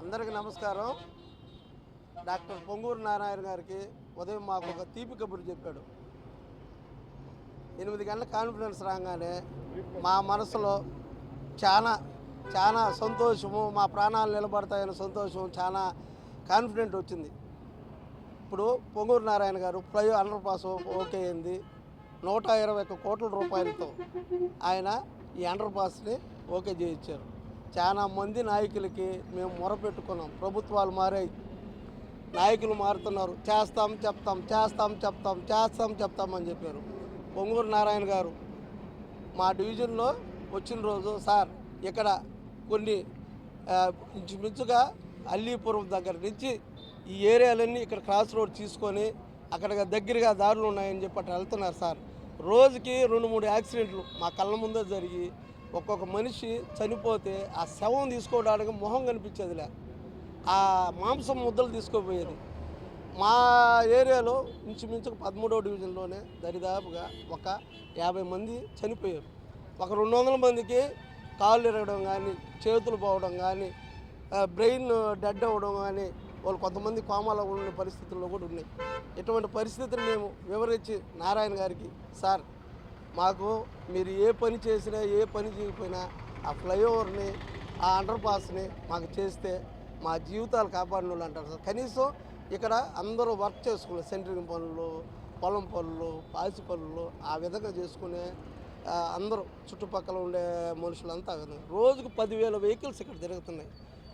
అందరికీ నమస్కారం. డాక్టర్ పొంగూరు నారాయణ గారికి ఉదయం మాకు ఒక తీపి కబురు చెప్పాడు. ఎనిమిది గంటల కాన్ఫిడెన్స్ రాగానే మా మనసులో చాలా చాలా సంతోషము మా ప్రాణాలు నిలబడతాయనే సంతోషం చాలా కాన్ఫిడెంట్ వచ్చింది. ఇప్పుడు పొంగూరు నారాయణ గారు ఫ్లై అండర్ పాస్ ఓకే అయింది. నూట ఇరవై ఒక్క కోట్ల రూపాయలతో ఆయన ఈ అండర్ పాస్ని ఓకే చేయించారు. చాలా మంది నాయకులకి మేము మొరపెట్టుకున్నాం. ప్రభుత్వాలు మారాయి. నాయకులు మారుతున్నారు. చేస్తాం చెప్తాం చేస్తాం చెప్తాం చేస్తాం చెప్తాం అని చెప్పారు. పొంగూరు నారాయణ గారు మా డివిజన్లో వచ్చిన రోజు సార్ ఇక్కడ కొన్ని ఇంచుమించుగా అల్లీపురం దగ్గర నుంచి ఈ ఏరియాలన్నీ ఇక్కడ క్రాస్ రోడ్ తీసుకొని అక్కడ దగ్గరగా దారులు ఉన్నాయని చెప్పి అట్లా వెళ్తున్నారు సార్. రోజుకి రెండు మూడు యాక్సిడెంట్లు మా కళ్ళ ముందే జరిగి ఒక్కొక్క మనిషి చనిపోతే ఆ శవం తీసుకోవడానికి మొహం కనిపించేదిలే. ఆ మాంసం ముద్దలు తీసుకోపోయేది. మా ఏరియాలో ఇంచుమించు పదమూడవ డివిజన్లోనే దరిదాపుగా ఒక యాభై మంది చనిపోయారు. ఒక రెండు వందల మందికి కాళ్ళు ఇరగడం కానీ చేతులు పోవడం కానీ బ్రెయిన్ డెడ్ అవ్వడం కానీ వాళ్ళు కొంతమంది కోమాలో ఉన్న పరిస్థితుల్లో కూడా ఉన్నాయి. ఇటువంటి పరిస్థితులు మేము వివరించి నారాయణ గారికి సార్ మాకు మీరు ఏ పని చేసినా ఏ పని చేయకపోయినా ఆ ఫ్లైఓవర్ని ఆ అండర్ పాస్ని మాకు చేస్తే మా జీవితాలు కాపాడిన వాళ్ళు అంటారు సార్. కనీసం ఇక్కడ అందరూ వర్క్ చేసుకునే సెంటరింగ్ పనులు పొలం పనులు పాసి పనులు ఆ విధంగా చేసుకునే అందరూ చుట్టుపక్కల ఉండే మనుషులంతా విధంగా. రోజుకు పదివేల వెహికల్స్ ఇక్కడ తిరుగుతున్నాయి.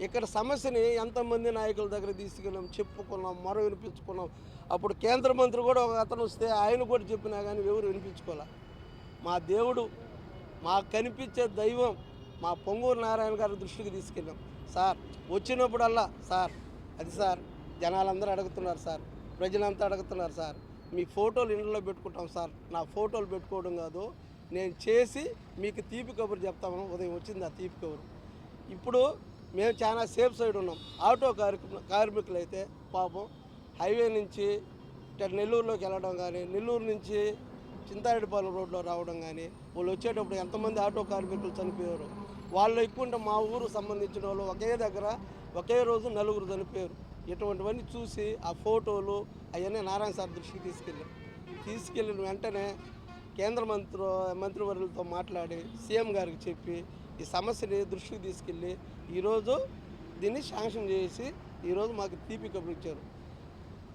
ఇక్కడ సమస్యని ఎంతమంది నాయకుల దగ్గర తీసుకెళ్ళాం చెప్పుకున్నాం మరో వినిపించుకున్నాం. అప్పుడు కేంద్ర మంత్రి కూడా ఒక అతను వస్తే ఆయన కూడా చెప్పినా కానీ ఎవరు వినిపించుకోలే. మా దేవుడు మాకు కనిపించే దైవం మా పొంగూరు నారాయణ గారి దృష్టికి తీసుకెళ్ళాం. సార్ వచ్చినప్పుడల్లా సార్ అది సార్ జనాలందరూ అడుగుతున్నారు సార్ ప్రజలంతా అడుగుతున్నారు సార్ మీ ఫోటోలు ఇంట్లో పెట్టుకుంటాం సార్ నా ఫోటోలు పెట్టుకోవడం కాదు నేను చేసి మీకు తీపి కబురు చెప్తాము ఉదయం వచ్చింది ఆ తీపి కబురు. ఇప్పుడు మేము చాలా సేఫ్ సైడ్ ఉన్నాం. ఆటో కార్మికు కార్మికులు అయితే పాపం హైవే నుంచి నెల్లూరులోకి వెళ్ళడం కానీ నెల్లూరు నుంచి చింతారెడ్డిపాలెం రోడ్లో రావడం కానీ వాళ్ళు వచ్చేటప్పుడు ఎంతమంది ఆటో కార్మికులు చనిపోయారు వాళ్ళు ఎక్కువ ఉంటే మా ఊరు సంబంధించిన వాళ్ళు ఒకే దగ్గర ఒకే రోజు నలుగురు చనిపోయారు. ఇటువంటివన్నీ చూసి ఆ ఫోటోలు అవన్నీ నారాయణ సార్ దృష్టికి తీసుకెళ్ళాం తీసుకెళ్ళిన వెంటనే కేంద్ర మంత్రి మంత్రివర్యులతో మాట్లాడి సీఎం గారికి చెప్పి ఈ సమస్యని దృష్టికి తీసుకెళ్ళి ఈరోజు దీన్ని శాంక్షన్ చేసి ఈరోజు మాకు తీపి కబురు ఇచ్చారు.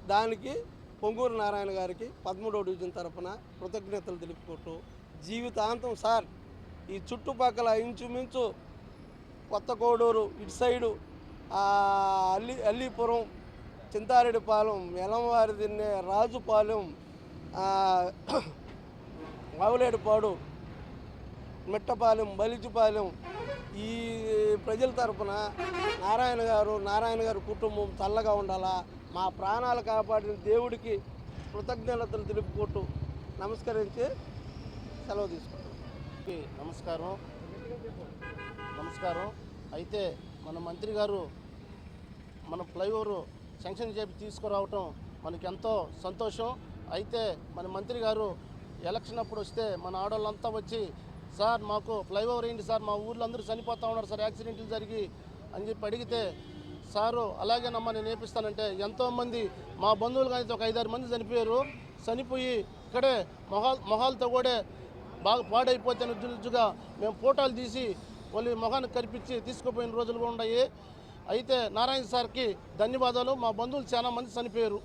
దానికి పొంగూరు నారాయణ గారికి పదమూడవ డివిజన్ తరపున కృతజ్ఞతలు తెలుపుకుంటూ జీవితాంతం సార్ ఈ చుట్టుపక్కల ఇంచుమించు కొత్త కోడూరు ఇటు సైడు అల్లి అల్లీపురం చింతారెడ్డిపాలెం ఎలంవారి దిన్నె రాజుపాలెం ఆ, ఆవులేడుపాడు మిట్టపాలెం బలిజుపాలెం ఈ ప్రజల తరపున నారాయణ గారు నారాయణ గారి కుటుంబం చల్లగా ఉండాలా మా ప్రాణాలు కాపాడిన దేవుడికి కృతజ్ఞతలు తెలుపుకుంటూ నమస్కరించి సెలవు తీసుకుంటాం నమస్కారం. నమస్కారం. అయితే మన మంత్రి గారు మన ఫ్లైఓవర్ శాంక్షన్ చేపి తీసుకురావటం మనకి ఎంతో సంతోషం. అయితే మన మంత్రి గారు ఎలక్షన్ అప్పుడు వస్తే మన ఆడవాళ్ళంతా వచ్చి సార్ మాకు ఫ్లైఓవర్ ఏంటి సార్ మా ఊర్లో అందరూ చనిపోతా ఉన్నారు సార్ యాక్సిడెంట్లు జరిగి అని చెప్పి అడిగితే సారు అలాగేనమ్మా నేను నేర్పిస్తానంటే ఎంతోమంది మా బంధువులు కానీ ఒక ఐదారు మంది చనిపోయారు. చనిపోయి ఇక్కడే మొహాల్ మొహాలతో కూడా బాగా పాడైపోతే రుజుగా మేము ఫోటోలు తీసి వాళ్ళ మొహాన్ని కనిపించి తీసుకుపోయిన రోజులు కూడా ఉన్నాయి. అయితే నారాయణ సార్కి ధన్యవాదాలు. మా బంధువులు చాలా మంది చనిపోయారు.